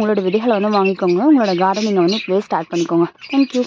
உங்களோட விதைகளை வந்து வாங்கிக்கோங்க. உங்களோட கார்டனிங்கை வந்து இப்போவே ஸ்டார்ட் பண்ணிக்கோங்க. தேங்க்யூ